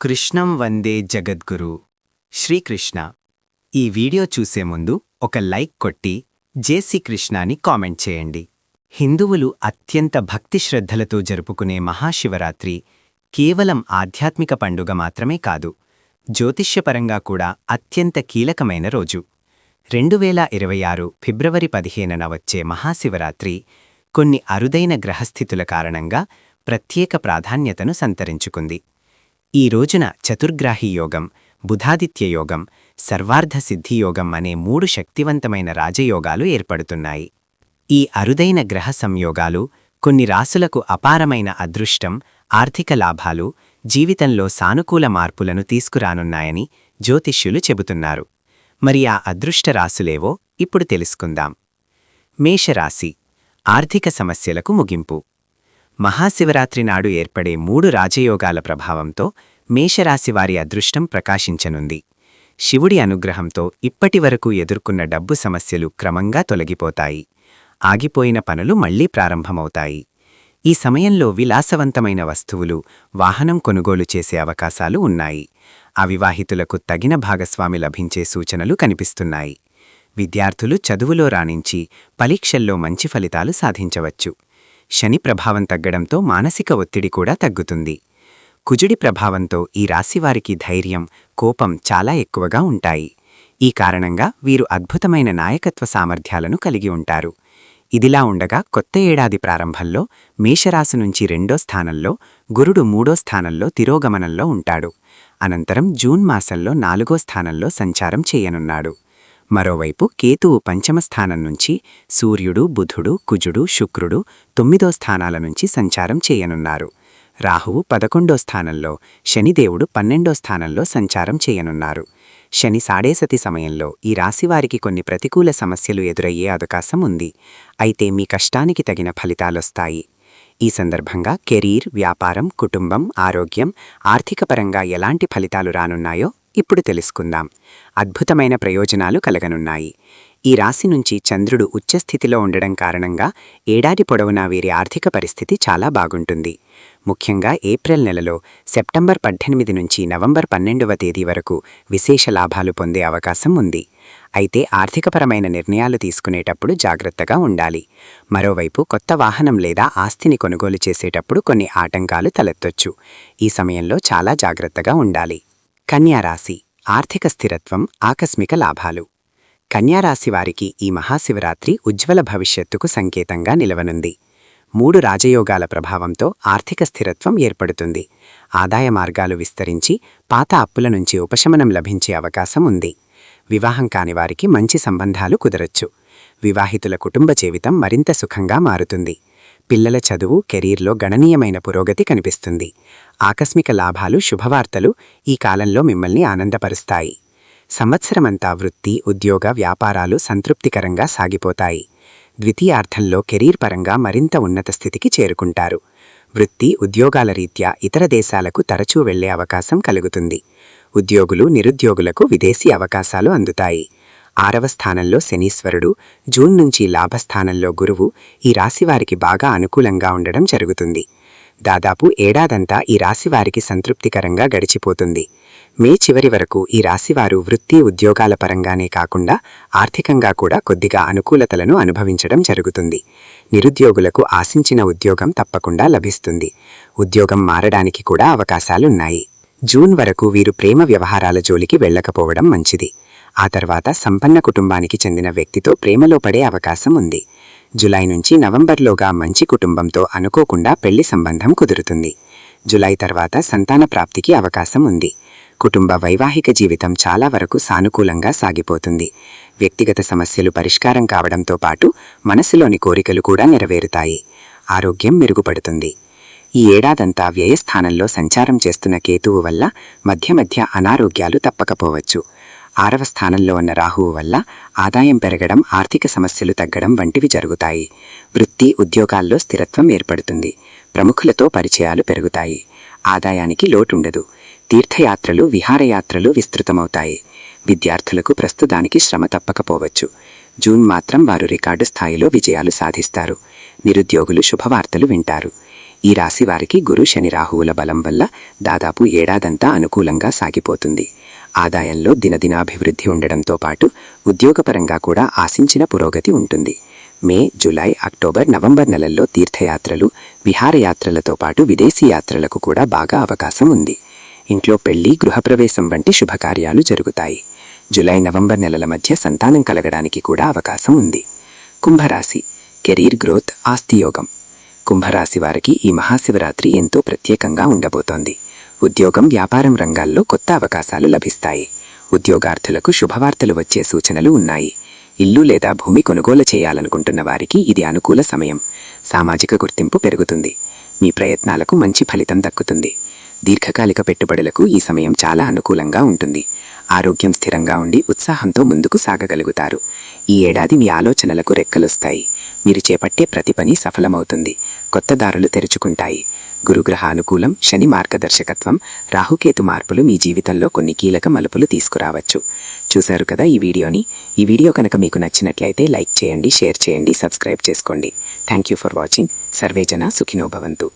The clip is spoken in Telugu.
కృష్ణం వందే జగద్గురు. శ్రీకృష్ణ. ఈ వీడియో చూసే ముందు ఒక లైక్ కొట్టి జేసీ కృష్ణాని కామెంట్ చేయండి. హిందువులు అత్యంత భక్తి శ్రద్ధలతో జరుపుకునే మహాశివరాత్రి కేవలం ఆధ్యాత్మిక పండుగ మాత్రమే కాదు జ్యోతిష్యపరంగా కూడా అత్యంత కీలకమైన రోజు. రెండు వేల ఇరవై ఆరు ఫిబ్రవరి పదిహేనున వచ్చే మహాశివరాత్రి కొన్ని అరుదైన గ్రహస్థితుల కారణంగా ప్రత్యేక ప్రాధాన్యతను సంతరించుకుంది. ఈ రోజున చతుర్గ్రాహి యోగం బుధాదిత్య యోగం సర్వార్ధ సిద్ధి యోగం అనే మూడు శక్తివంతమైన రాజయోగాలు ఏర్పడుతున్నాయి. ఈ అరుదైన గ్రహ సంయోగాలు కొన్ని రాసులకు అపారమైన అదృష్టం ఆర్థిక లాభాలు జీవితంలో సానుకూల మార్పులను తీసుకురానున్నాయని జ్యోతిష్యులు చెబుతున్నారు. మరి ఆ అదృష్ట రాసులేవో ఇప్పుడు తెలుసుకుందాం. మేషరాశి ఆర్థిక సమస్యలకు ముగింపు. మహాశివరాత్రి నాడు ఏర్పడే మూడు రాజయోగాల ప్రభావంతో మేషరాశివారి అదృష్టం ప్రకాశించనుంది. శివుడి అనుగ్రహంతో ఇప్పటివరకు ఎదుర్కొన్న డబ్బు సమస్యలు క్రమంగా తొలగిపోతాయి. ఆగిపోయిన పనులు మళ్ళీ ప్రారంభమవుతాయి. ఈ సమయంలో విలాసవంతమైన వస్తువులు వాహనం కొనుగోలు చేసే అవకాశాలు ఉన్నాయి. అవివాహితులకు తగిన భాగస్వామి లభించే సూచనలు కనిపిస్తున్నాయి. విద్యార్థులు చదువులో రాణించి పరీక్షల్లో మంచి ఫలితాలు సాధించవచ్చు. శని ప్రభావం తగ్గడంతో మానసిక ఒత్తిడి కూడా తగ్గుతుంది. కుజుడి ప్రభావంతో ఈ రాశివారికి ధైర్యం కోపం చాలా ఎక్కువగా ఉంటాయి. ఈ కారణంగా వీరు అద్భుతమైన నాయకత్వ సామర్థ్యాలను కలిగి ఉంటారు. ఇదిలా ఉండగా కొత్త ఏడాది ప్రారంభంలో మేషరాశి నుంచి రెండో స్థానంలో గురుడు మూడో స్థానంలో తిరోగమనంలో ఉంటాడు. అనంతరం జూన్ మాసంలో నాలుగో స్థానంలో సంచారం చేయనున్నాడు. మరోవైపు కేతువు పంచమ స్థానం నుంచి సూర్యుడు బుధుడు కుజుడు శుక్రుడు తొమ్మిదో స్థానాల నుంచి సంచారం చేయనున్నారు. రాహువు పదకొండో స్థానంలో శనిదేవుడు పన్నెండో స్థానంలో సంచారం చేయనున్నారు. శని సాడేసతి సమయంలో ఈ రాశివారికి కొన్ని ప్రతికూల సమస్యలు ఎదురయ్యే అవకాశం ఉంది. అయితే మీ కష్టానికి తగిన ఫలితాలొస్తాయి. ఈ సందర్భంగా కెరీర్ వ్యాపారం కుటుంబం ఆరోగ్యం ఆర్థికపరంగా ఎలాంటి ఫలితాలు రానున్నాయో ఇప్పుడు తెలుసుకుందాం. అద్భుతమైన ప్రయోజనాలు కలగనున్నాయి. ఈ రాశి నుంచి చంద్రుడు ఉచ్చస్థితిలో ఉండడం కారణంగా ఏడాది పొడవునా వీరి ఆర్థిక పరిస్థితి చాలా బాగుంటుంది. ముఖ్యంగా ఏప్రిల్ నెలలో సెప్టెంబర్ పద్దెనిమిది నుంచి నవంబర్ పన్నెండవ తేదీ వరకు విశేష లాభాలు పొందే అవకాశం ఉంది. అయితే ఆర్థికపరమైన నిర్ణయాలు తీసుకునేటప్పుడు జాగ్రత్తగా ఉండాలి. మరోవైపు కొత్త వాహనం లేదా ఆస్తిని కొనుగోలు చేసేటప్పుడు కొన్ని ఆటంకాలు తలెత్తొచ్చు. ఈ సమయంలో చాలా జాగ్రత్తగా ఉండాలి. కన్యారాశి ఆర్థిక స్థిరత్వం ఆకస్మిక లాభాలు. కన్యారాశి వారికి ఈ మహాశివరాత్రి ఉజ్వల భవిష్యత్తుకు సంకేతంగా నిలవనుంది. మూడు రాజయోగాల ప్రభావంతో ఆర్థిక స్థిరత్వం ఏర్పడుతుంది. ఆదాయ మార్గాలు విస్తరించి పాత అప్పుల నుంచి ఉపశమనం లభించే అవకాశం ఉంది. వివాహం కాని వారికి మంచి సంబంధాలు కుదరచ్చు. వివాహితుల కుటుంబ జీవితం మరింత సుఖంగా మారుతుంది. పిల్లల చదువు కెరీర్లో గణనీయమైన పురోగతి కనిపిస్తుంది. ఆకస్మిక లాభాలు శుభవార్తలు ఈ కాలంలో మిమ్మల్ని ఆనందపరుస్తాయి. సంవత్సరమంతా వృత్తి ఉద్యోగ వ్యాపారాలు సంతృప్తికరంగా సాగిపోతాయి. ద్వితీయార్థంలో కెరీర్ పరంగా మరింత ఉన్నత స్థితికి చేరుకుంటారు. వృత్తి ఉద్యోగాల రీత్యా ఇతర దేశాలకు తరచూ వెళ్ళే అవకాశం కలుగుతుంది. ఉద్యోగులు నిరుద్యోగులకు విదేశీ అవకాశాలు అందుతాయి. ఆరవ స్థానంలో శనీశ్వరుడు జూన్ నుంచి లాభస్థానంలో గురువు ఈ రాశివారికి బాగా అనుకూలంగా ఉండడం జరుగుతుంది. దాదాపు ఏడాదంతా ఈ రాశివారికి సంతృప్తికరంగా గడిచిపోతుంది. మే చివరి వరకు ఈ రాశివారు వృత్తి ఉద్యోగాల పరంగానే కాకుండా ఆర్థికంగా కూడా కొద్దిగా అనుకూలతలను అనుభవించడం జరుగుతుంది. నిరుద్యోగులకు ఆశించిన ఉద్యోగం తప్పకుండా లభిస్తుంది. ఉద్యోగం మారడానికి కూడా అవకాశాలున్నాయి. జూన్ వరకు వీరు ప్రేమ వ్యవహారాల జోలికి వెళ్ళకపోవడం మంచిది. ఆ తర్వాత సంపన్న కుటుంబానికి చెందిన వ్యక్తితో ప్రేమలో పడే అవకాశం ఉంది. జులై నుంచి నవంబర్లోగా మంచి కుటుంబంతో అనుకోకుండా పెళ్ళి సంబంధం కుదురుతుంది. జులై తర్వాత సంతాన ప్రాప్తికి అవకాశం ఉంది. కుటుంబ వైవాహిక జీవితం చాలా వరకు సానుకూలంగా సాగిపోతుంది. వ్యక్తిగత సమస్యలు పరిష్కారం కావడంతో పాటు మనసులోని కోరికలు కూడా నెరవేరుతాయి. ఆరోగ్యం మెరుగుపడుతుంది. ఈ ఏడాదంతా వ్యయస్థానంలో సంచారం చేస్తున్న కేతువు వల్ల మధ్య మధ్య అనారోగ్యాలు తప్పకపోవచ్చు. ఆరవ స్థానంలో ఉన్న రాహువు వల్ల ఆదాయం పెరగడం ఆర్థిక సమస్యలు తగ్గడం వంటివి జరుగుతాయి. వృత్తి ఉద్యోగాల్లో స్థిరత్వం ఏర్పడుతుంది. ప్రముఖులతో పరిచయాలు పెరుగుతాయి. ఆదాయానికి లోటుండదు. తీర్థయాత్రలు విహారయాత్రలు విస్తృతమవుతాయి. విద్యార్థులకు ప్రస్తుతానికి శ్రమ తప్పకపోవచ్చు. జూన్ మాత్రం వారు రికార్డు స్థాయిలో విజయాలు సాధిస్తారు. నిరుద్యోగులు శుభవార్తలు వింటారు. ఈ రాశి వారికి గురు శని రాహువుల బలం వల్ల దాదాపు ఏడాదంతా అనుకూలంగా సాగిపోతుంది. ఆదాయంలో దినదినాభివృద్ధి ఉండడంతో పాటు ఉద్యోగపరంగా కూడా ఆశించిన పురోగతి ఉంటుంది. మే జులై అక్టోబర్ నవంబర్ నెలల్లో తీర్థయాత్రలు విహారయాత్రలతో పాటు విదేశీ యాత్రలకు కూడా బాగా అవకాశం ఉంది. ఇంట్లో పెళ్ళి గృహప్రవేశం వంటి శుభకార్యాలు జరుగుతాయి. జులై నవంబర్ నెలల మధ్య సంతానం కలగడానికి కూడా అవకాశం ఉంది. కుంభరాశి కెరీర్ గ్రోత్ ఆస్తియోగం. కుంభరాశి వారికి ఈ మహాశివరాత్రి ఎంతో ప్రత్యేకంగా ఉండబోతోంది. ఉద్యోగం వ్యాపారం రంగాల్లో కొత్త అవకాశాలు లభిస్తాయి. ఉద్యోగార్థులకు శుభవార్తలు వచ్చే సూచనలు ఉన్నాయి. ఇల్లు లేదా భూమి కొనుగోలు చేయాలనుకుంటున్న వారికి ఇది అనుకూల సమయం. సామాజిక గుర్తింపు పెరుగుతుంది. మీ ప్రయత్నాలకు మంచి ఫలితం దక్కుతుంది. దీర్ఘకాలిక పెట్టుబడులకు ఈ సమయం చాలా అనుకూలంగా ఉంటుంది. ఆరోగ్యం స్థిరంగా ఉండి ఉత్సాహంతో ముందుకు సాగగలుగుతారు. ఈ ఏడాది మీ ఆలోచనలకు రెక్కలొస్తాయి. మీరు చేపట్టే ప్రతి పని సఫలమవుతుంది. కొత్త దారులు తెరుచుకుంటాయి. గురుగ్రహానుకూలం శని మార్గదర్శకత్వం రాహుకేతు మార్పులు మీ జీవితంలో కొన్ని కీలక మలుపులు తీసుకురావచ్చు. చూశారు కదా ఈ వీడియోని? ఈ వీడియో కనుక మీకు నచ్చినట్లయితే లైక్ చేయండి షేర్ చేయండి సబ్స్క్రైబ్ చేసుకోండి. థ్యాంక్ యూ ఫర్ వాచింగ్ సర్వేజన సుఖినో భవంతు.